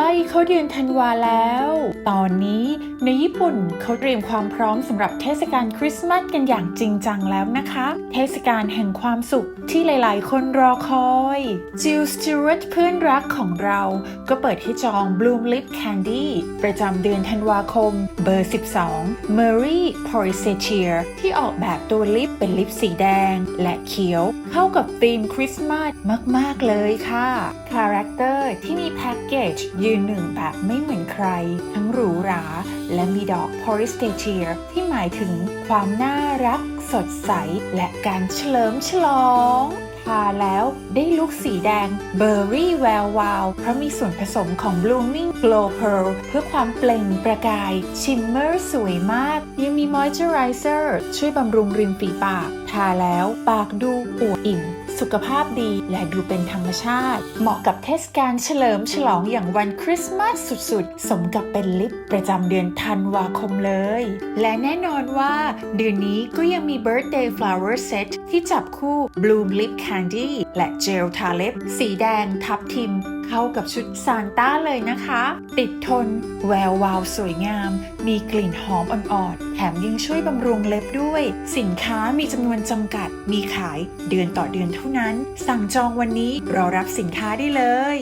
ล้เข้าเดือนธันวาแล้ว ตอนนี้ในญี่ปุ่นเขาเตรียมความพร้อมสำหรับเทศกาลคริสต์มาสกันอย่างจริงจังแล้วนะคะ เทศกาลแห่งความสุขที่หลายๆ คนรอคอยจิลสติว a ตเพื่อนรักของเราก็เปิดให้จอง Bloom Lip Candy ประจำเดือนธันวาคม เบอร์ 12 Marie p o r i s e t i e r ที่ออกแบบตัวลิปเป็นลิปสีแดง และเขียว เข้ากับธีมคริสต์มาสมาก ๆ เลยค่ะ คาแรคเตอร์ที่มีแพ็กเกจยืนหนึ่งแบบไม่เหมือนใคร ทั้งหรูหรา และมีดอก p o r i s t a c h i a ที่หมายถึงความน่ารัก สดใส และการเฉลิมฉลองทาแล้วได้ลุคสีแดงเบอร์รี่แวววาวเพราะมีส่วนผสมของ Blooming Glow Pearl เพื่อความเปล่งประกาย ชิมเมอร์สวยมาก ยังมี Moisturizer ช่วยบำรุงริมฝีปาก ทาแล้วปากดูอวบอิ่ม สุขภาพดีและดูเป็นธรรมชาติ เหมาะกับเทศกาลเฉลิมฉลองอย่างวันคริสต์มาสสุดๆ สมกับเป็นลิปประจำเดือนธันวาคมเลย และแน่นอนว่า เดือนนี้ก็ยังมี Birthday Flower Set ที่จับคู่ Bloom Lip Candy และเจลทาเล็บ สีแดงทับทิม เข้ากับชุดซานต้าเลยนะคะ ติดทน แวววาวสวยงาม มีกลิ่นหอมอ่อนๆ แถมยังช่วยบำรุงเล็บด้วย สินค้ามีจำนวนจำกัด มีขายเดือนต่อเดือนเท่านั้น สั่งจองวันนี้รอรับสินค้าได้เลย